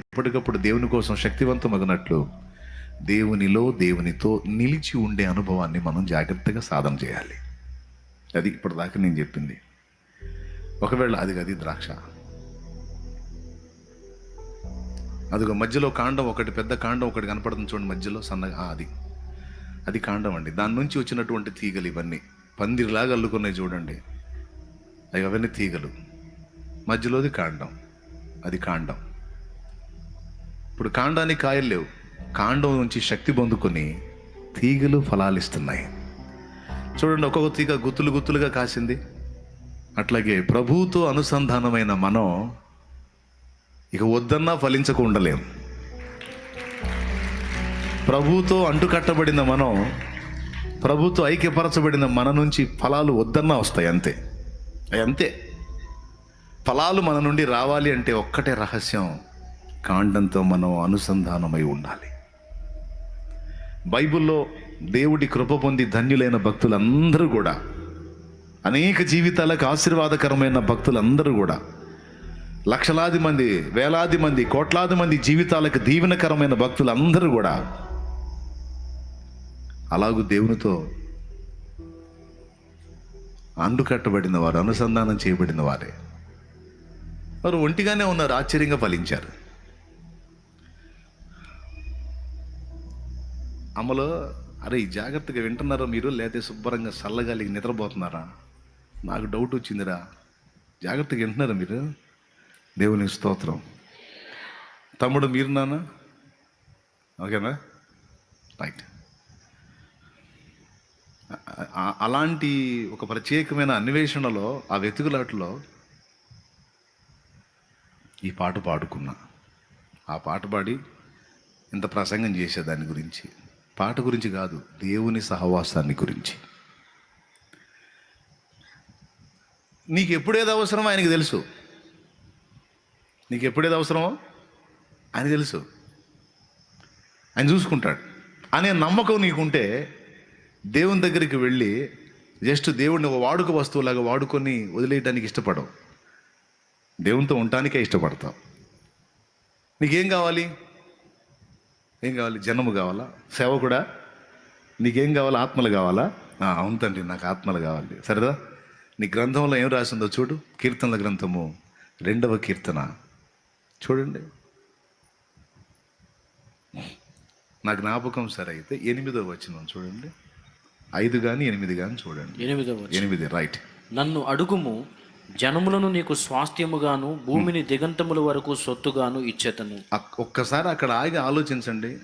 ఎప్పటికప్పుడు దేవుని కోసం శక్తివంతమగినట్లు దేవునిలో దేవునితో నిలిచి ఉండే అనుభవాన్ని మనం జాగ్రత్తగా సాధన చేయాలి. అది ఇప్పటిదాకా నేను చెప్పింది. ఒకవేళ అది అది ద్రాక్ష. అదిగో మధ్యలో కాండం ఒకటి పెద్ద కాండం ఒకటి కనపడుతుంది చూడండి మధ్యలో సన్నగా అది. అది కాండం అండి. దాని నుంచి వచ్చినటువంటి తీగలు ఇవన్నీ. పందిరిలాగా అల్లుకున్నాయి చూడండి. అవి అవన్నీ తీగలు. మధ్యలోది కాండం. అది కాండం. ఇప్పుడు కాండానికి కాయలు లేవు. కాండం నుంచి శక్తి పొందుకొని తీగలు ఫలాలు ఇస్తున్నాయి చూడండి ఒక్కొక్క తీగ గుత్తులు గుత్తులుగా కాసింది. అట్లాగే ప్రభువుతో అనుసంధానమైన మనం ఇక వద్దన్నా ఫలించక ఉండలేం. ప్రభుతో అంటుకట్టబడిన మనం ప్రభుతో ఐక్యపరచబడిన మన నుంచి ఫలాలు వద్దన్నా వస్తాయి అంతే. అంతే. ఫలాలు మన నుండి రావాలి అంటే ఒక్కటే రహస్యం. కాండంతో మనం అనుసంధానమై ఉండాలి. బైబిల్లో దేవుడి కృప పొంది ధన్యులైన భక్తులందరూ కూడా అనేక జీవితాలకు ఆశీర్వాదకరమైన భక్తులందరూ కూడా లక్షలాది మంది వేలాది మంది కోట్లాది మంది జీవితాలకు దీవెనకరమైన భక్తులందరూ కూడా అలాగూ దేవునితో అండుకట్టబడిన వారు అనుసంధానం చేయబడిన వారే. వారు ఒంటిగానే ఉన్నారు ఆశ్చర్యంగా ఫలించారు. అమలు అరే జాగ్రత్తగా వింటున్నారా మీరు? లేకపోతే శుభ్రంగా చల్లగాలికి నిద్రపోతున్నారా? నాకు డౌట్ వచ్చిందిరా. జాగ్రత్తగా వింటున్నారా మీరు? దేవుని స్తోత్రం. తమ్ముడు మీరు నాన్న? ఓకేనా? రైట్. అలాంటి ఒక ప్రత్యేకమైన అన్వేషణలో ఆ వెతుకులాటలో ఈ పాట పాడుకున్నా. ఆ పాట పాడి ఇంత ప్రసంగం చేసే దాని గురించి. పాట గురించి కాదు దేవుని సహవాసాన్ని గురించి. నీకు ఎప్పుడేది అవసరమో ఆయనకి తెలుసు. నీకు ఎప్పుడేది అవసరమో ఆయన తెలుసు. ఆయన చూసుకుంటాడు. అనే నమ్మకం నీకుంటే దేవుని దగ్గరికి వెళ్ళి జస్ట్ దేవుడిని ఒక వాడుక వస్తువులాగా వాడుకొని వదిలేయడానికి ఇష్టపడవు. దేవునితో ఉండటానికే ఇష్టపడతావు. నీకేం కావాలి? ఏం కావాలి? జన్మ కావాలా? సేవ కూడా నీకేం కావాలా? ఆత్మలు కావాలా? అవును తండ్రి నాకు ఆత్మలు కావాలి. సరేదా? నీ గ్రంథంలో ఏం రాసిందో చూడు. కీర్తనల గ్రంథము రెండవ కీర్తన. చూడండి. నా జ్ఞాపకం సరే అయితే ఎనిమిదో వచ్చిన చూడండి. ఐదు కానీ ఎనిమిది కానీ చూడండి. ఎనిమిదవ ఎనిమిది రైట్. నన్ను అడుగుము జనములను నీకు స్వాస్థ్యముగాను భూమిని దిగంతముల వరకు సొత్తుగాను ఇచ్చేతను. ఒక్కసారి అక్కడ ఆగి ఆలోచించండి.